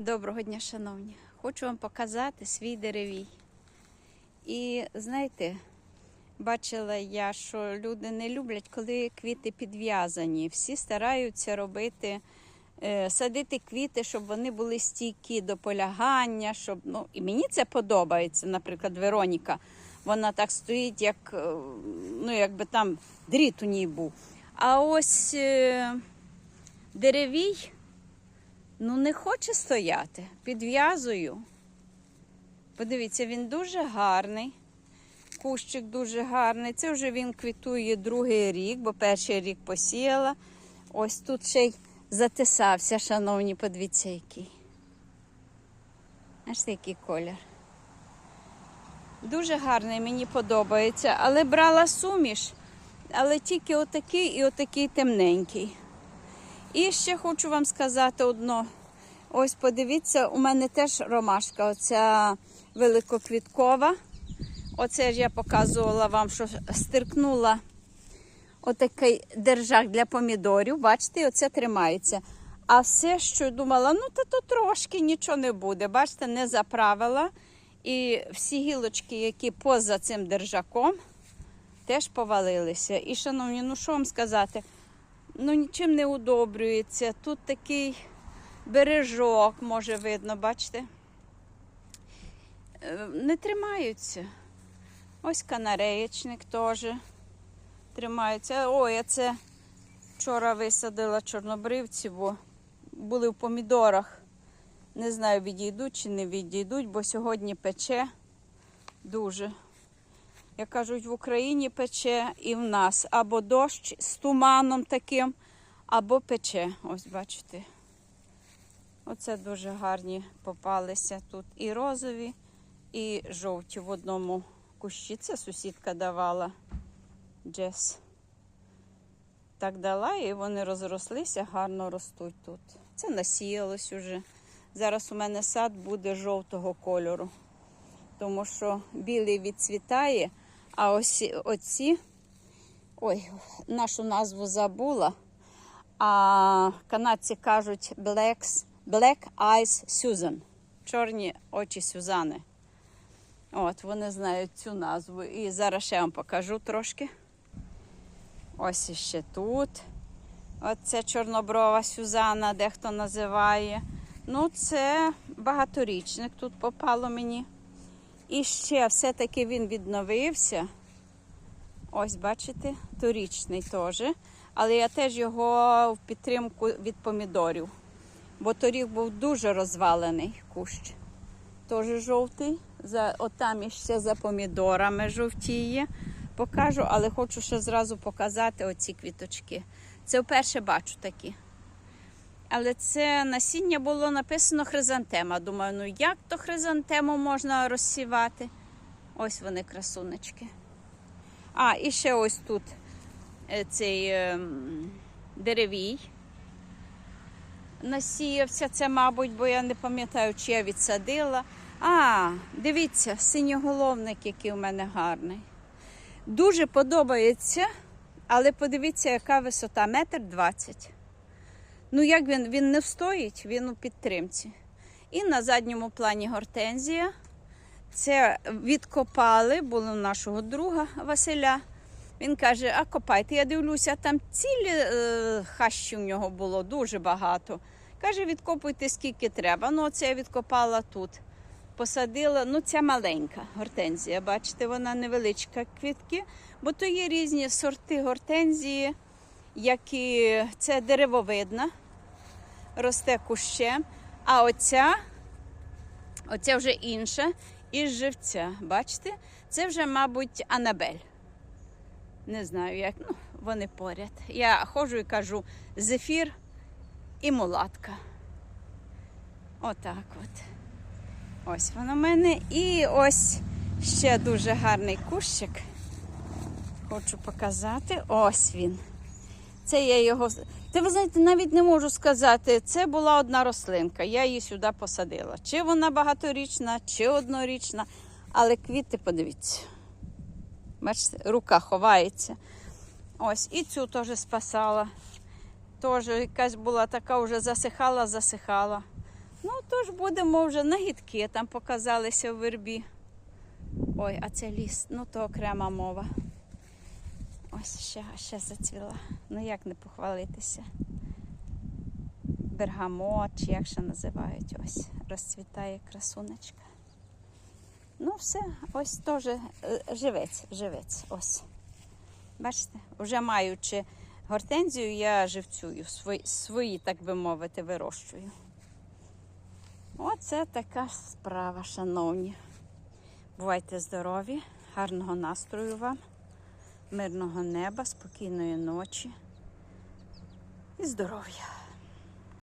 Доброго дня, шановні. Хочу вам показати свій деревій. І знаєте, бачила я, що люди не люблять, коли квіти підв'язані. Всі стараються робити, е, садити квіти, щоб вони були стійкі до полягання. Щоб, ну, і мені це подобається, наприклад, Вероніка. Вона так стоїть, як е, ну, якби там дріт у ній був. А ось е, деревій. Ну, не хоче стояти. Підв'язую. Подивіться, він дуже гарний. Кущик дуже гарний. Це вже він квітує другий рік, бо перший рік посіяла. Ось тут ще й затисався, шановні, подивіться, який. Аж який колір. Дуже гарний, мені подобається, але брала суміш, але тільки отакий і отакий темненький. І ще хочу вам сказати одно. Ось подивіться, у мене теж ромашка, оця великоквіткова. Оце ж я показувала вам, що стиркнула отакий держак для помідорів. Бачите, оце тримається. А все, що думала, ну та то трошки нічого не буде. Бачите, не заправила. І всі гілочки, які поза цим держаком, теж повалилися. І, шановні, ну що вам сказати? Ну нічим не удобрюється. Тут такий бережок, може видно, бачите? Е, Не тримаються. Ось канареєчник теж тримається. Ой, я це вчора висадила чорнобривці, бо були в помідорах. Не знаю, відійдуть чи не відійдуть, бо сьогодні пече дуже. Як кажуть, в Україні пече і в нас або дощ з туманом таким, або пече. Ось бачите. Оце дуже гарні попалися тут і розові, і жовті в одному кущі. Це сусідка давала Джес. Так дала, і вони розрослися, гарно ростуть тут. Це насіялось уже. Зараз у мене сад буде жовтого кольору, тому що білий відцвітає. А ось оці, ой, нашу назву забула. А канадці кажуть Black, Black Eyes Susan. Чорні очі Сюзани. От, вони знають цю назву. І зараз ще вам покажу трошки. Ось іще тут. Оце чорноброва Сюзана, дехто називає. Ну, це багаторічник тут попало мені. І ще все-таки він відновився. Ось, бачите, торічний теж. Але я теж його в підтримку від помідорів. Бо торік був дуже розвалений кущ. Теж жовтий. За, Отам іще за помідорами жовтіє. Покажу, але хочу ще зразу показати оці квіточки. Це вперше бачу такі. Але це насіння було написано хризантема. Думаю, ну як то хризантему можна розсівати? Ось вони красунечки. А, і ще ось тут е, цей ем, деревій. Насіявся це, мабуть, бо я не пам'ятаю, чи я відсадила. А, дивіться, синьоголовник, який у мене гарний. Дуже подобається, але подивіться, яка висота метр двадцять. Ну, як він він не встоїть, він у підтримці. І на задньому плані гортензія. Це відкопали, було нашого друга Василя. Він каже: а копайте, я дивлюся, там цілі е, хащі в нього було дуже багато. Каже, відкопуйте скільки треба. Ну, оце я відкопала тут. Посадила, ну ця маленька гортензія, бачите, вона невеличка квітки, бо то є різні сорти гортензії, які це деревовидна, росте кущем. А оця, оця вже інша, із живця. Бачите? Це вже, мабуть, Анабель. Не знаю, як ну, вони поряд. Я ходжу і кажу зефір і мулатка. Отак от. Ось воно в мене. І ось ще дуже гарний кущик. Хочу показати. Ось він. Це я його. Та ви знаєте, навіть не можу сказати, це була одна рослинка. Я її сюди посадила. Чи вона багаторічна, чи однорічна. Але квіти, подивіться. Бачите, рука ховається. Ось, і цю теж спасала. Теж якась була така, вже засихала, засихала. Ну, тож будемо вже нагідки там показалися в вербі. Ой, а це ліс, ну то окрема мова. Ось ще, ще зацвіла. Ну як не похвалитися. Бергамот, чи як ще називають, ось розцвітає красунечка. Ну, все, ось теж е, живець, живець. Ось. Бачите, вже маючи гортензію, я живцюю, свої, свої, так би мовити, вирощую. Оце така справа, шановні. Бувайте здорові, гарного настрою вам, мирного неба, спокійної ночі і здоров'я.